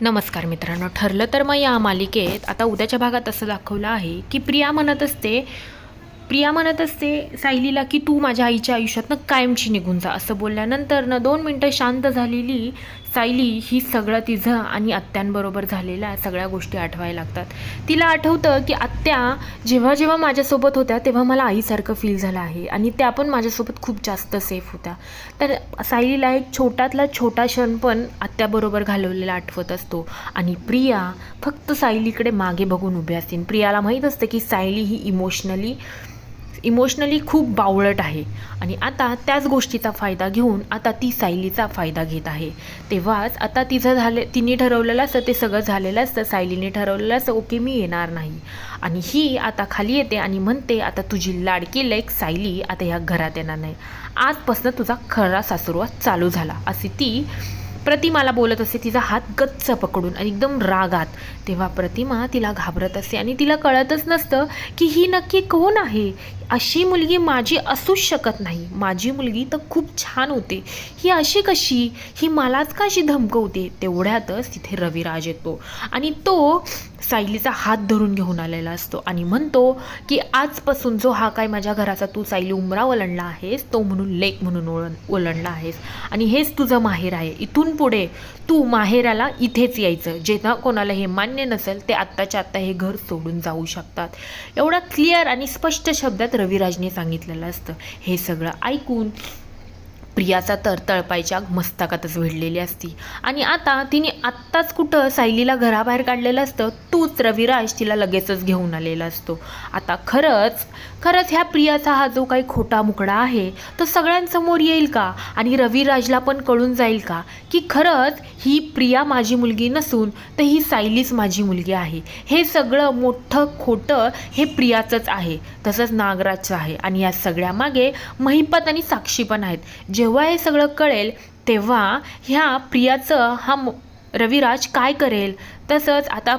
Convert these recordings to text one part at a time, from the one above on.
नमस्कार मित्रांनो ठरलं तर मग या मालिकेत. आता उद्याच्या भागात असं दाखवलं आहे की प्रिया म्हणत असते प्रिया म्हणत असते सायलीला की तू माझ्या आईच्या आयुष्यातनं कायमची निघून जा. असं बोलल्यानंतर न दोन मिनटं शांत झालेली सायली ही सगळं तिझं आणि आत्यांबरोबर झालेल्या सगळ्या गोष्टी आठवायला लागतात. तिला आठवतं की आत्या जेव्हा जेव्हा माझ्यासोबत होत्या तेव्हा मला आईसारखं फील झालं आहे आणि त्या पण माझ्यासोबत खूप जास्त सेफ होत्या. तर सायलीला एक छोटातला छोटा क्षण पण आत्याबरोबर घालवलेला आठवत असतो आणि प्रिया फक्त सायलीकडे मागे बघून उभी असतील प्रियाला माहीत असतं की सायली ही इमोशनली इमोशनली खूप बावळट आहे. आणि आता त्याच गोष्टीचा फायदा घेऊन आता ती सायलीचा फायदा घेत आहे. तेव्हाच आता तिचं झाले तिने ठरवलेलं असतं ते सगळं झालेलं असतं सायलीने ठरवलेलं असतं ओके मी येणार नाही. आणि ही आता खाली येते आणि म्हणते आता तुझी लाडकी लाईक सायली आता ह्या घरात येणार नाही. आजपासून तुझा खरा सासुरवास चालू झाला. अशी ती प्रतिमाला बोलत असते तिचा हात गच्च पकडून आणि एकदम रागात. तेव्हा प्रतिमा तिला घाबरत असते आणि तिला कळतच नसतं की ही नक्की कोण आहे? अशी मुलगी माझी असूच शकत नाही. माझी मुलगी तर खूप छान होते. ही अशी कशी? ही मलाच का अशी धमकवते? तेवढ्यातच तिथे रविराज येतो. आणि तो सायलीचा हात धरून घेऊन आलेला असतो. आणि म्हणतो की आजपासून जो हा काय माझ्या घराचा तू सायली उमरा ओलांडला आहेस तो म्हणून लेक म्हणून ओळण ओलंडला आहेस. आणि हेच तुझं माहेर आहे. इथून पुढे तू माहेराला इथेच यायचं. जेव्हा कोणाला हे मान्य नसेल ते आत्ताच्या आत्ता हे घर सोडून जाऊ शकतात. एवढा क्लिअर आणि स्पष्ट शब्दात रविराजने सांगितलेलं असतं. हे सगळं ऐकून प्रियाचा तर तळपायच्या मस्तकातच भिडलेली असती. आणि आता तिने आत्ताच कुठं सायलीला घराबाहेर काढलेलं असतं तूच रविराज तिला लगेचच घेऊन आलेला असतो. आता खरंच खरंच ह्या प्रियाचा हा जो काही खोटा मुकडा आहे तो सगळ्यांसमोर येईल का? आणि रविराजला पण कळून जाईल का? की खरंच ही प्रिया माझी मुलगी नसून तर ही सायलीच माझी मुलगी आहे. हे सगळं मोठं खोटं हे प्रियाचंच आहे. तसंच नागराजचं आहे. आणि या सगळ्यामागे महिपत आणि साक्षी पण आहेत. जे जेव्हा हे सगळं कळेल तेव्हा ह्या प्रियाचं हा रविराज काय करेल? तसंच आता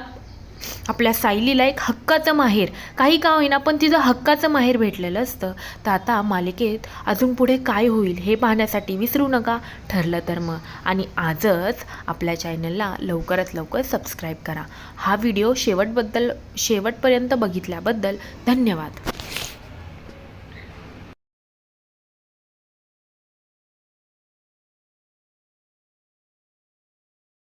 आपल्या सायलीला एक हक्काचं माहेर. काही का होईना पण तिचं हक्काचं माहेर भेटलेलं असतं. तर आता मालिकेत अजून पुढे काय होईल हे पाहण्यासाठी विसरू नका. ठरलं तर मग. आणि आजच आपल्या चॅनलला लवकरात लवकर सबस्क्राईब करा. हा व्हिडिओ शेवटबद्दल शेवटपर्यंत बघितल्याबद्दल धन्यवाद.